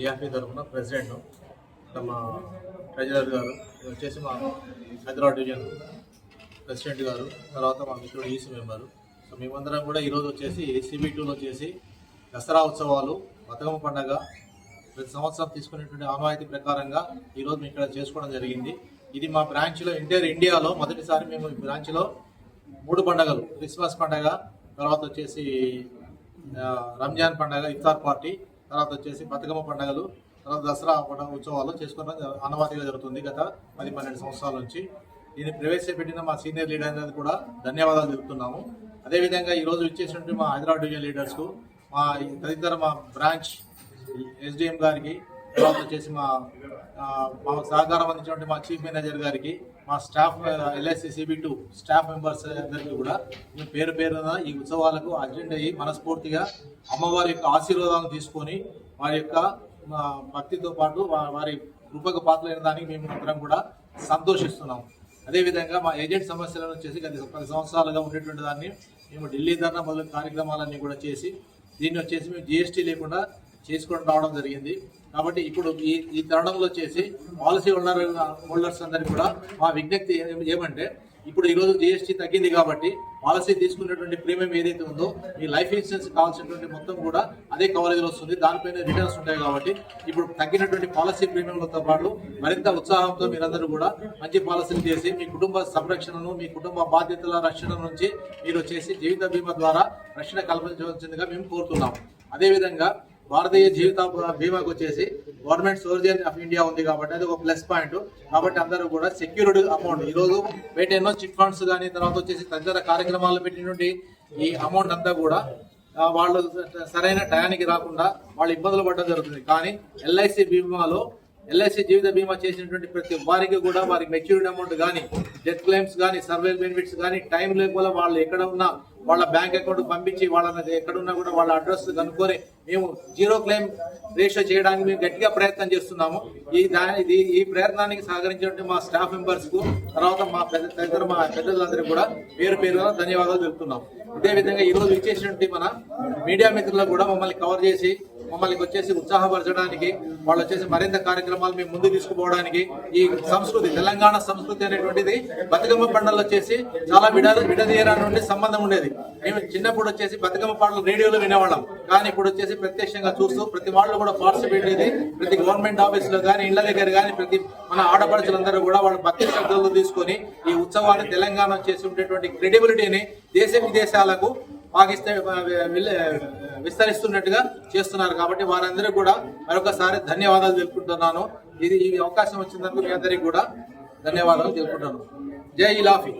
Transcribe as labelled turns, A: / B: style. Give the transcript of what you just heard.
A: ఇయాఫీ తరఫున ప్రెసిడెంట్ మా ట్రెజరర్ గారు వచ్చేసి మా హైదరాబాద్ డివిజన్ ప్రెసిడెంట్ గారు తర్వాత మా మిత్రుడు ఈసీ మెంబరు. సో మేమందరం కూడా ఈరోజు వచ్చేసి ఏసీబీ టూలో వచ్చేసి దసరా ఉత్సవాలు బతుకమ్మ పండగ ప్రతి సంవత్సరం తీసుకునేటువంటి ఆనవాయితీ ప్రకారంగా ఈరోజు మేము ఇక్కడ చేసుకోవడం జరిగింది. ఇది మా బ్రాంచ్లో ఇంటర్ ఇండియాలో మొదటిసారి మేము ఈ బ్రాంచ్లో మూడు పండగలు క్రిస్మస్ పండగ తర్వాత వచ్చేసి రంజాన్ పండగ ఇఫ్తార్ పార్టీ తర్వాత వచ్చేసి బతుకమ్మ పండగలు తర్వాత దసరా పండుగ ఉత్సవాలు చేసుకోవడం అనవాతిగా జరుగుతుంది గత పది పన్నెండు సంవత్సరాల నుంచి. దీన్ని ప్రవేశపెట్టిన మా సీనియర్ లీడర్ అనేది కూడా ధన్యవాదాలు తెలుపుతున్నాము. అదేవిధంగా ఈరోజు ఇచ్చేసినటువంటి మా హైదరాబాద్ డివిజన్ లీడర్స్కు మా తదితర మా బ్రాంచ్ ఎస్డిఎం గారికి తర్వాత వచ్చేసి మా మాకు సహకారం అందించినటువంటి మా చీఫ్ మేనేజర్ గారికి మా staff LIC CB two staff members అందరికీ కూడా మేము పేరు పేరున ఈ ఉత్సవాలకు అటెండ్ అయ్యి మనస్ఫూర్తిగా అమ్మవారి యొక్క ఆశీర్వాదాలను తీసుకొని వారి యొక్క భక్తితో పాటు వారి కృపకు పాత్రలైన దానికి మేము అందరం కూడా సంతోషిస్తున్నాం. అదేవిధంగా మా ఏజెంట్ సమస్యలను వచ్చేసి గత పది సంవత్సరాలుగా ఉండేటువంటి దాన్ని మేము ఢిల్లీ ధర్నా మొదలైన కార్యక్రమాలన్నీ కూడా చేసి దీన్ని వచ్చేసి మేము జిఎస్టీ లేకుండా చేసుకొని రావడం జరిగింది. కాబట్టి ఇప్పుడు ఈ ఈ తరుణంలో వచ్చేసి పాలసీ హోల్డర్ హోల్డర్స్ అందరికీ కూడా మా విజ్ఞప్తి ఏమంటే ఇప్పుడు ఈరోజు జిఎస్టీ తగ్గింది కాబట్టి పాలసీ తీసుకున్నటువంటి ప్రీమియం ఏదైతే ఉందో ఈ లైఫ్ ఇన్సూరెన్స్ కావాల్సినటువంటి మొత్తం కూడా అదే కవరేజ్ వస్తుంది. దానిపైన రిటర్న్స్ ఉంటాయి కాబట్టి ఇప్పుడు తగ్గినటువంటి పాలసీ ప్రీమియంలతో పాటు మరింత ఉత్సాహంతో మీరందరూ కూడా మంచి పాలసీలు చేసి మీ కుటుంబ సంరక్షణను మీ కుటుంబ బాధ్యతల రక్షణ నుంచి మీరు వచ్చేసి జీవిత బీమా ద్వారా రక్షణ కల్పించవలసిందిగా మేము కోరుతున్నాం అదేవిధంగా భారతీయ జీవిత బీమాకు వచ్చేసి గవర్నమెంట్ సోర్జియన్ ఆఫ్ ఇండియా ఉంది కాబట్టి అది ఒక ప్లస్ పాయింట్. కాబట్టి అందరూ కూడా సెక్యూర్డ్ అమౌంట్. ఈ రోజు బయట ఎన్నో చిట్ ఫండ్స్ కానీ తర్వాత వచ్చేసి తదితర కార్యక్రమాలు పెట్టినటువంటి ఈ అమౌంట్ అంతా కూడా వాళ్ళు సరైన టయానికి రాకుండా వాళ్ళు ఇబ్బందులు పడడం జరుగుతుంది. కానీ ఎల్ఐసి బీమాలో ఎల్ఐసి జీవిత బీమా చేసినటువంటి ప్రతి వారికి కూడా వారికి మెచ్యూరిటీ అమౌంట్ కానీ డెత్ క్లెయిమ్స్ కానీ సర్వే బెనిఫిట్స్ కానీ టైం లేకపోతే వాళ్ళు ఎక్కడ ఉన్నా వాళ్ళ బ్యాంక్ అకౌంట్ పంపించి వాళ్ళని ఎక్కడున్నా కూడా వాళ్ళ అడ్రస్ కనుక్కొని మేము జీరో క్లెయిమ్ రేషియో చేయడానికి మేము గట్టిగా ప్రయత్నం చేస్తున్నాము. ఈ దాని ఇది ఈ ప్రయత్నానికి సహకరించినటువంటి మా స్టాఫ్ మెంబర్స్కు తర్వాత మా పెద్ద తదితర మా పెద్దలందరికీ కూడా పేరు పేరుగా ధన్యవాదాలు తెలుపుతున్నాం ఇదే విధంగా ఈ రోజు ఇచ్చేసినటువంటి మన మీడియా మిత్రులకు కూడా మమ్మల్ని కవర్ చేసి మమ్మల్ని వచ్చేసి ఉత్సాహపరచడానికి వాళ్ళు వచ్చేసి మరింత కార్యక్రమాలు మేము ముందు తీసుకుపోవడానికి ఈ సంస్కృతి తెలంగాణ సంస్కృతి అనేటువంటిది బతుకమ్మ పండుగలు వచ్చేసి చాలా విడ విడదీయరా నుండి సంబంధం ఉండేది. మేము చిన్నప్పుడు వచ్చేసి బతుకమ్మ పాటలు రేడియోలో వినేవాళ్ళం. కానీ ఇప్పుడు వచ్చేసి ప్రత్యక్షంగా చూస్తూ ప్రతి వాళ్ళు కూడా పార్టిసిపేట్ అయ్యేది ప్రతి గవర్నమెంట్ ఆఫీసులో కానీ ఇళ్ళ దగ్గర కానీ ప్రతి మన ఆడపడుచులందరూ కూడా వాళ్ళు భక్తి శ్రద్ధలు తీసుకొని ఈ ఉత్సవాన్ని తెలంగాణ చేసి ఉండేటువంటి క్రెడిబిలిటీని దేశ విదేశాలకు పాకిస్తాన్ విస్తరిస్తున్నట్టుగా చేస్తున్నారు కాబట్టి వారందరికీ కూడా మరొకసారి ధన్యవాదాలు తెలుపుకుంటున్నాను. ఇది ఈ అవకాశం వచ్చినందుకు మీ అందరికీ కూడా ధన్యవాదాలు తెలుపుకుంటున్నాను. జై ఇలాఫీ.